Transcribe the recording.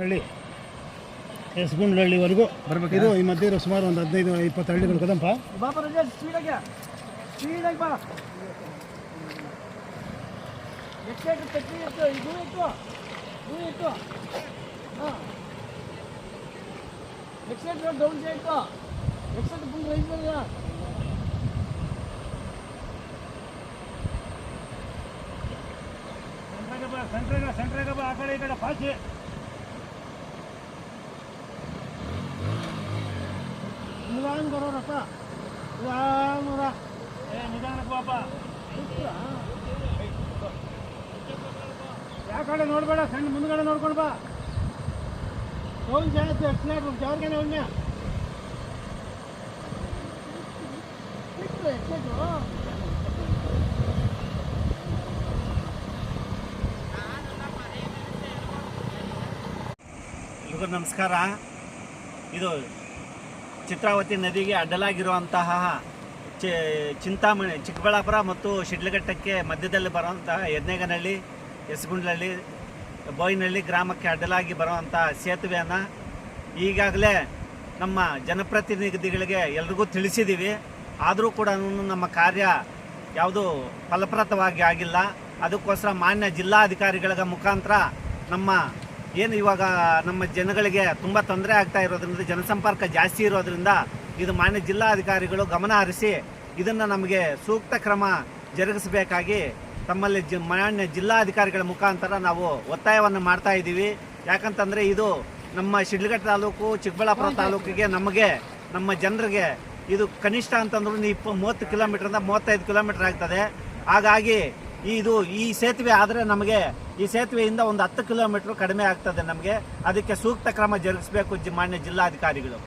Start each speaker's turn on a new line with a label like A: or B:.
A: ಹಳ್ಳಿ ಎಸ್ಗುಂಡ್ಲಹಳ್ಳಿವರೆಗೂ ಬರ್ಬೇಕು? ಇದು ಈ ಮಧ್ಯೆ ಇರೋ ಸುಮಾರು ಒಂದು ಹದಿನೈದು ಇಪ್ಪತ್ತು ಹಳ್ಳಿಗಳು ಕದಂಪ.
B: Excite down site excite full rice
A: ಸೆಂಟ್ರಾಗ ಸೆಂಟ್ರಾಗ ಆ ಕಡೆ ಈ ಕಡೆ ಪಾಚಿ
B: ನಿಧಾನ ಬರೋರಪ್ಪ ನಿಧಾನ
A: ಏ ನಿಧಾನಕ್ಕೆ ಬಾಪ ಯಾವ ಕಡೆ ನೋಡಬೇಡ ಸಣ್ಣ ಮುಂದ್ಗಡೆ ನೋಡ್ಕೊಂಡು ಬಾ.
B: ಫೋನ್ ಜಾಸ್ತಿ ಎಕ್ಸೈಟ್ ಜವರ್ಗೇನೆ ಉಣ್ಣ ಎಕ್ಸೈಟು
C: ಎಲ್ರಿಗೂ ನಮಸ್ಕಾರ. ಇದು ಚಿತ್ರಾವತಿ ನದಿಗೆ ಅಡ್ಡಲಾಗಿರುವಂತಹ ಚಿ, ಚಿಂತಾಮಣಿ, ಚಿಕ್ಕಬಳ್ಳಾಪುರ ಮತ್ತು ಶಿಡ್ಲಘಟ್ಟಕ್ಕೆ ಮಧ್ಯದಲ್ಲಿ ಬರುವಂತಹ ಯಜ್ಞಗನಹಳ್ಳಿ ಎಸ್ಗುಂಡ್ಲಹಳ್ಳಿ ಬೋಯಿನಹಳ್ಳಿ ಗ್ರಾಮಕ್ಕೆ ಅಡ್ಡಲಾಗಿ ಬರುವಂಥ ಸೇತುವೆಯನ್ನು ಈಗಾಗಲೇ ನಮ್ಮ ಜನಪ್ರತಿನಿಧಿಗಳಿಗೆ ಎಲ್ರಿಗೂ ತಿಳಿಸಿದ್ದೀವಿ ಆದರೂ ಕೂಡ ನಮ್ಮ ಕಾರ್ಯ ಯಾವುದು ಫಲಪ್ರದವಾಗಿ ಆಗಿಲ್ಲ. ಅದಕ್ಕೋಸ್ಕರ ಮಾನ್ಯ ಜಿಲ್ಲಾಧಿಕಾರಿಗಳ ಮುಖಾಂತರ ನಮ್ಮ ಏನು ಇವಾಗ ನಮ್ಮ ಜನಗಳಿಗೆ ತುಂಬ ತೊಂದರೆ ಆಗ್ತಾ ಇರೋದ್ರಿಂದ, ಜನಸಂಪರ್ಕ ಜಾಸ್ತಿ ಇರೋದ್ರಿಂದ ಇದು ಮಾನ್ಯ ಜಿಲ್ಲಾಧಿಕಾರಿಗಳು ಗಮನ ಹರಿಸಿ ಇದನ್ನು ನಮಗೆ ಸೂಕ್ತ ಕ್ರಮ ಜರುಗಿಸಬೇಕಾಗಿ ತಮ್ಮಲ್ಲಿ ಜಿ, ಮಾನ್ಯ ಜಿಲ್ಲಾಧಿಕಾರಿಗಳ ಮುಖಾಂತರ ನಾವು ಒತ್ತಾಯವನ್ನು ಮಾಡ್ತಾ ಇದ್ದೀವಿ. ಯಾಕಂತಂದರೆ ಇದು ನಮ್ಮ ಶಿಡ್ಲಘಟ್ಟ ತಾಲೂಕು, ಚಿಕ್ಕಬಳ್ಳಾಪುರ ತಾಲೂಕಿಗೆ ನಮಗೆ, ನಮ್ಮ ಜನರಿಗೆ ಇದು ಕನಿಷ್ಠ ಅಂತಂದ್ರೂ ಇಪ್ಪ ಮೂವತ್ತು ಕಿಲೋಮೀಟ್ರಿಂದ ಮೂವತ್ತೈದು ಕಿಲೋಮೀಟ್ರ್ ಆಗ್ತದೆ. ಹಾಗಾಗಿ ಇದು ಈ ಸೇತುವೆ ಆದರೆ ನಮಗೆ ಈ ಸೇತುವೆಯಿಂದ ಒಂದು ಹತ್ತು ಕಿಲೋಮೀಟರ್ ಕಡಿಮೆ ಆಗ್ತದೆ ನಮಗೆ. ಅದಕ್ಕೆ ಸೂಕ್ತ ಕ್ರಮ ಜರುಗಿಸಬೇಕು ಮಾನ್ಯ ಜಿಲ್ಲಾಧಿಕಾರಿಗಳು.